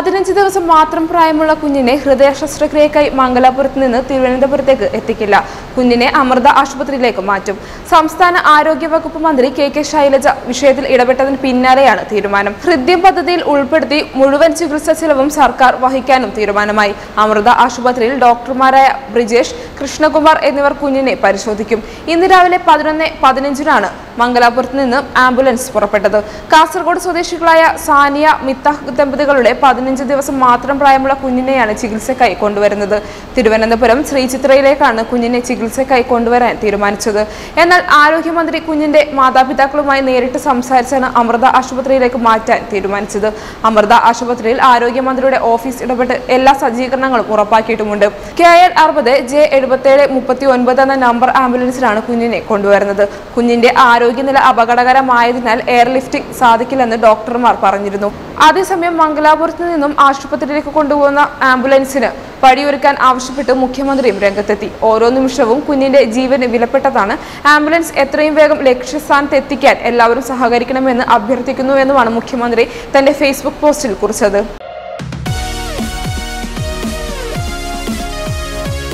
പതിനഞ്ച് ദിവസം മാത്രം പ്രായമുള്ള കുഞ്ഞിനെ ഹൃദയ ശസ്ത്രക്രിയക്കായി മംഗലാപുരത്ത് നിന്ന് തിരുവനന്തപുരത്തേക്ക് എത്തിക്കില്ല. കുഞ്ഞിനെ അമൃത ആശുപത്രിയിലേക്ക് മാറ്റും. സംസ്ഥാന ആരോഗ്യ വകുപ്പ് മന്ത്രി കെ കെ ശൈലജ വിഷയത്തിൽ ഇടപെട്ടതിന് പിന്നാലെയാണ് തീരുമാനം. ഹൃദ്യം പദ്ധതിയിൽ ഉൾപ്പെടുത്തി മുഴുവൻ ചികിത്സാ ചെലവും സർക്കാർ വഹിക്കാനും തീരുമാനമായി. അമൃത ആശുപത്രിയിൽ ഡോക്ടർമാരായ ബ്രിജേഷ് കൃഷ്ണകുമാർ എന്നിവർ കുഞ്ഞിനെ പരിശോധിക്കും. ഇന്ന് രാവിലെ പതിനൊന്ന് പതിനഞ്ചിനാണ് മംഗലാപുരത്ത് നിന്ന് ആംബുലൻസ് പുറപ്പെട്ടത്. കാസർഗോഡ് സ്വദേശികളായ സാനിയ മിത്താഹ് ദമ്പതികളുടെ പതിനഞ്ച് ദിവസം മാത്രം പ്രായമുള്ള കുഞ്ഞിനെയാണ് ചികിത്സയ്ക്കായി കൊണ്ടുവരുന്നത്. തിരുവനന്തപുരം ശ്രീചിത്രയിലേക്കാണ് കുഞ്ഞിനെ ചികിത്സയ്ക്കായി കൊണ്ടുവരാൻ തീരുമാനിച്ചത്. എന്നാൽ ആരോഗ്യമന്ത്രി കുഞ്ഞിന്റെ മാതാപിതാക്കളുമായി നേരിട്ട് സംസാരിച്ചാണ് അമൃത ആശുപത്രിയിലേക്ക് മാറ്റാൻ തീരുമാനിച്ചത്. അമൃത ആശുപത്രിയിൽ ആരോഗ്യമന്ത്രിയുടെ ഓഫീസ് ഇടപെട്ട് എല്ലാ സജ്ജീകരണങ്ങളും ഉറപ്പാക്കിയിട്ടുമുണ്ട്. കെ എൽ അറുപത് ജെ എഴുപത്തേഴ് മുപ്പത്തി ഒൻപത് എന്ന നമ്പർ ആംബുലൻസിലാണ് കുഞ്ഞിനെ കൊണ്ടുവരുന്നത്. കുഞ്ഞിന്റെ ആരോഗ്യനില അപകടകരമായതിനാൽ എയർലിഫ്റ്റിംഗ് സാധിക്കില്ലെന്ന് ഡോക്ടർമാർ പറഞ്ഞിരുന്നു. അതേസമയം മംഗലാപുരത്ത് നിന്നും ആശുപത്രിയിലേക്ക് കൊണ്ടുപോകുന്ന ആംബുലൻസിന് വഴിയൊരുക്കാൻ ആവശ്യപ്പെട്ട് മുഖ്യമന്ത്രിയും രംഗത്തെത്തി. ഓരോ നിമിഷവും കുഞ്ഞിന്റെ ജീവന് വിലപ്പെട്ടതാണ്. ആംബുലൻസ് എത്രയും വേഗം ലക്ഷ്യസ്ഥാനത്ത് എത്തിക്കാൻ എല്ലാവരും സഹകരിക്കണമെന്ന് അഭ്യർത്ഥിക്കുന്നുവെന്നുമാണ് മുഖ്യമന്ത്രി തന്റെ ഫേസ്ബുക്ക് പോസ്റ്റിൽ കുറിച്ചത്.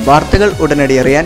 വാർത്തകൾ ഉടനടി അറിയാൻ